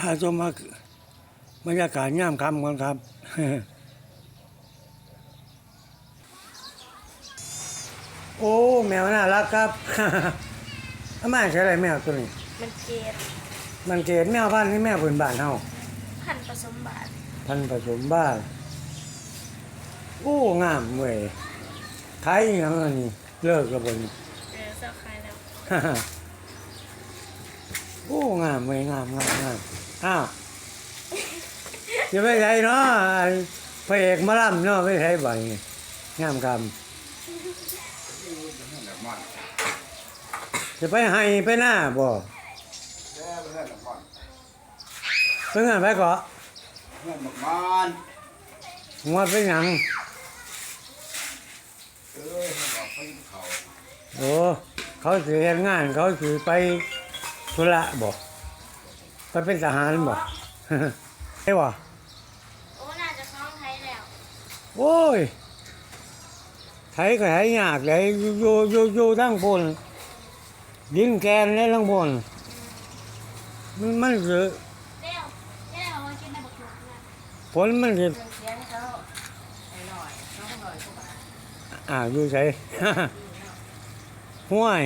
พาชมมาบรรยากาศย่ามคำก่อนครับโอ้แมวน่ารักครับทำไมใช่อะไรแมวตัวนี้ มันเกตมันเกตแมวบ้านนี่แมวพื้นบ้านเฮาพันธุ์ผสมบาทพันธุ์ผสมบ้านโอ้งามเว้ยขายอีหยังอันนี้เลิกแล้วบนเออเจ้าคายแล้ว โอ้งามเว้ยงามงามงามอ้าวจะไปไหนเนาะอันพระเอกมาล่ำเนาะไม่ใช่บ่อยงามคำจะไปให้ไปหน้าบ่เพิ่งอ่านไปก่อนเงินบักมันงวดไปหยังเอ้ยให้บอกไปเขาโอ้เขาสิเฮ็ดงาน เขาสิไป ธุระบ่ไปเป็นทหารบ่ใช่บ่โอ้น่าจะคล้องไทยแล้ว โอ้ยไถก็ไถยากเลยอยู่อยู่อยู่อยู่ทั้งบนดินแกนและทั้งบนมันมันสิเร็วเร็วเอาไว้กินในบักหลวงนะฝนมันสิเสียงเขาไอ้หน่อยน้องหน่อยกว่าบาทอ่าอยู่ไสห้วย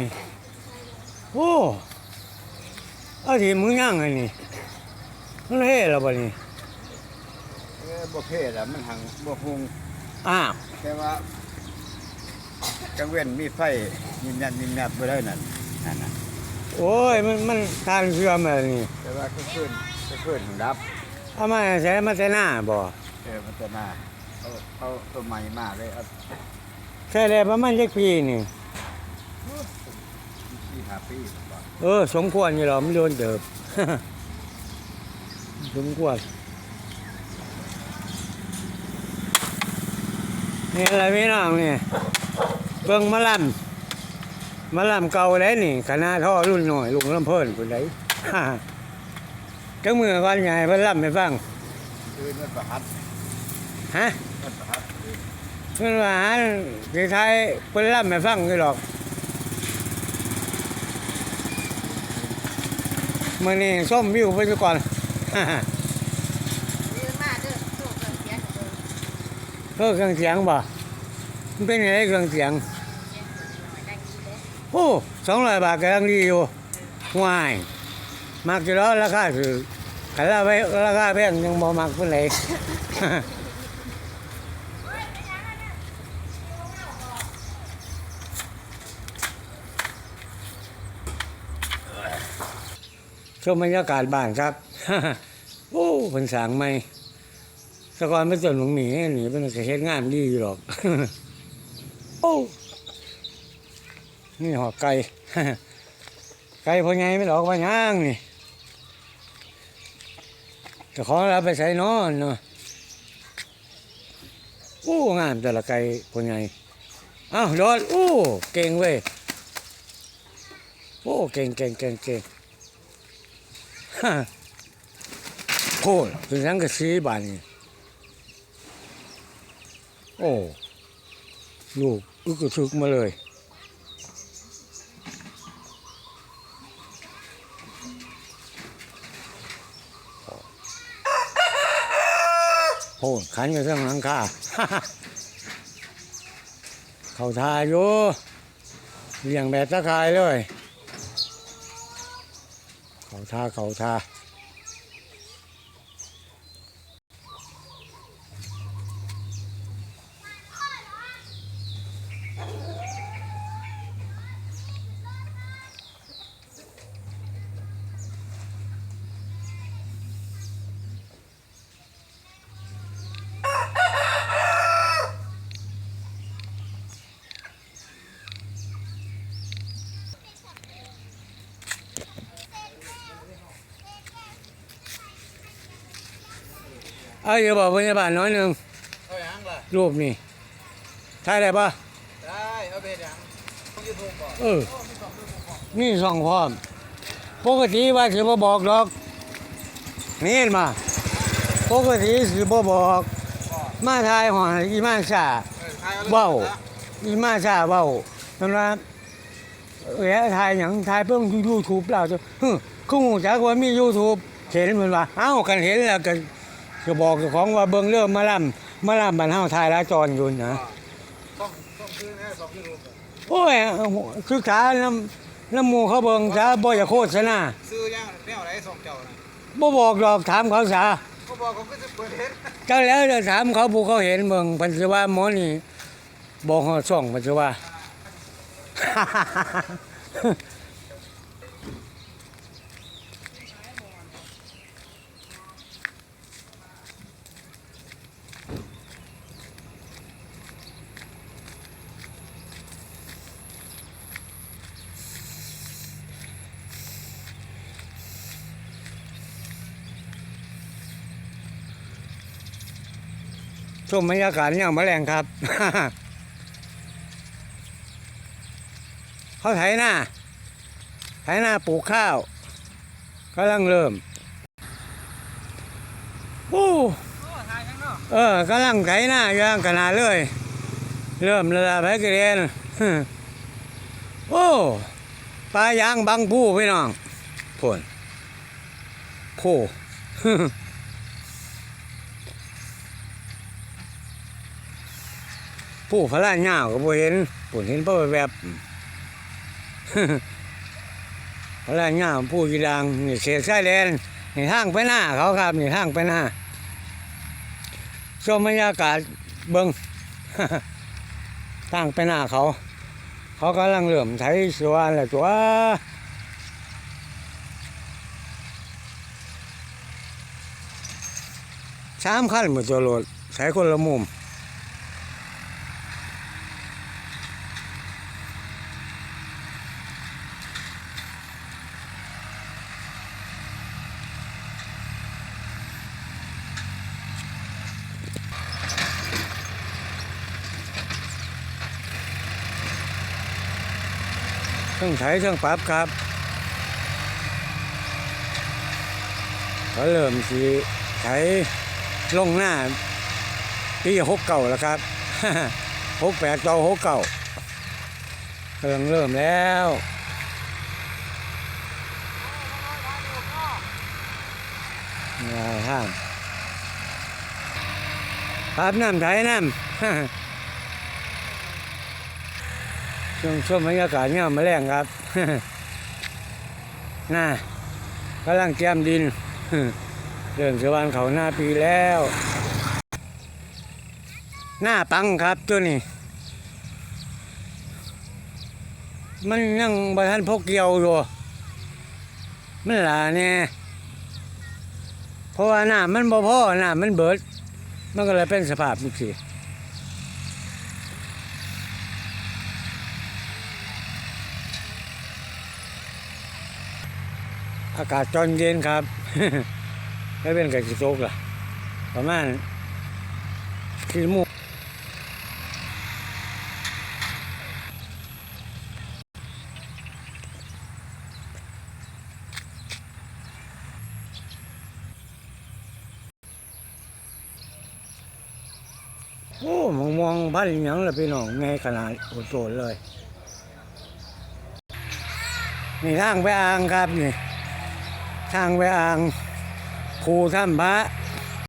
โอ้ เอาที่มึงย่างไงนี่มันเฮ็ดแล้วบ่นี่เอ้ยบ่เพศอะมันหังบ่หุงอ้าวแต่ว่ากังเว้นมีไฟยิมยันยิมยับบ่ได้นั่นนั่นน่ะโอ้ยมันมันทานเสื่อมอะไรนี่แต่ว่าก็ขึ้นก็ขึ้นของดับเอามาใช้มาแต่หน้าบ่เออมันจะมาเอาเอาตัวใหม่มาเลยเอาใช่แล้วประมาณจักปีนี่ที่หาปีบ่เออ สมควรอยู่หรอไม่โดนเดิบ สมควรนี่อะไรพี่น้องนี่เบิ่งมะลำมะลำเก่าได้นี่คณะท่อรุ่นหน่อยลุงลำเพิ่นคนใดจังมือก่อนใหญ่เพิ่นลำให้ฟังคืนมันประหัดฮะมันประหัดเพิ่นว่าหาสิทายเพิ่นลำให้ฟังอยู่ดอก มื้อนี้ส้มวิวไปก่อนซื้อมาเด้อโซ่เกินเสียงเด้อเครื่องเสียงบ่มันเป็นยังไงเครื่องเสียงโอ้สองร้อยบาทกำลังดีอยู่ห่วยมากจะแล้วราคาถือกันละไว้ราคาแพงยังบ่มักเพิ่นเลย ชมบรรยากาศบ้านครับโอ้เพิ่นสางใหม่แตะกอนไม่ต้นหลงหนีหนีเป็นก็เฮ็ดงานดีอยู่หรอกโอ้นี่หอกไก่ไก่พอไงไม่หลอกว่าย่างนี่แต่ของเราไปใส่นอนเนาะโอ้งามแต่ละไก่พอไงอ้าวโดโอ้เก่งเว้ยโอ้เก่งเก่งเก่งเก่ง ฮ่าโอ้ถึงทั้งกระสีบานนี่โอ้ลูกอึกกระทึกมาเลยโอ้ขันอยู่ทั้งหลังคาเขาทายอยู่เลี้ยงแบบตะกายเลย เขาทาเขาทา เอาอย่าบอกพยาบาลน้อยหนึ่งเอาหยังล่ะรูปนี่ถ่ายได้ปะได้เอาไปหยังยูทูบบ่เออนี่สองพร้อมปกติว่าสิบ่บอกดอกนี่เห็นมาปกติสิบ่บอก มาทายหอนอีมาชาเว้าอีมาชาเว้าตอนว่าเอ๋ทายหยังทายเพิ่งยูทูบแล้วจะฮึคือหูจักว่ามียูทูบอเห็นมันว่าเอ้ากันเห็นแล้วก็ ก็บอกเจ้าของว่าเบิ่งเริ่มมาล่ำมาล่ำบ้านเฮาทายละจรอยู่นะต้องต้องคือแค่สองกิโลโอ้ยศึกษาน้ำน้ำหมูเขาเบิ่งซะบ่อย่าโฆษณาซื้อย่างแนวไหนสองเจ้านะบ่บอกดอกถามเขาซะเขาบอกเขาก็จะเปิดเห็นจังแล้วเดี๋ยวถามเขาผู้เขาเห็นเบิ่งเพิ่นสิว่าหมอนี่บอกฮอดช่องเพิ่นสิว่า ชมบรรยากาศย่างแมลงครับเขาไถหน้าไถหน้าปลูกข้าวกำลังเริ่มโอ้โอ้ทายข้างนอเออกำลังไถหน้าย่างขนาดเลย เริ่มระดับให้กระเด็นโอ้ปลายางบางผู้พี่น้องพ่นผู้ ผู้พลานเหงาก็บ่เห็นผมเห็นเพ่อแบบพลานเหงาผู้กีดังนี่เขตชายแดนนี่ทางไปหน้าเขาครับนี่ทางไปหน้าชมบรรยากาศเบิงทางไปหน้าเขา เขากำลังเริ่อมไถสวนแล้วตัวสามขั้นหมดตัวรถใช้คนละมุม เครื่องไถเครื่องปรับครับเขาเริ่มสีไถลงหน้าปีหกเก่าแล้วครับหกแปดเก้าหกเก่าเครื่องเริ่มแล้วมาทางครับน้ำไถน้ำ ช่วงช่วงบรรยากาศเนี่ยมาแรงครับน่ากำลังเตรียมดินเรื่องสวรรค์เขาหน้าปีแล้ว หน้าปังครับตัวนี้ มันยังบทันพกเกี่ยวอยู่มันหลาเนี่ยเพราะว่าหน้ามันบ่พอหน้ามันเบิด มันก็เลยเป็นสภาพนี้สิ อากาศจอนเย็นครับไม่เป็นไก่สิโตกล่ะ ประมาณที่มูกโอ้มองมองพันอหยังละพี่น้องไงขนาดโอโซนเลย นี่ทางไปอ่างครับนี่ ทางไปอ่างภูท่านพระ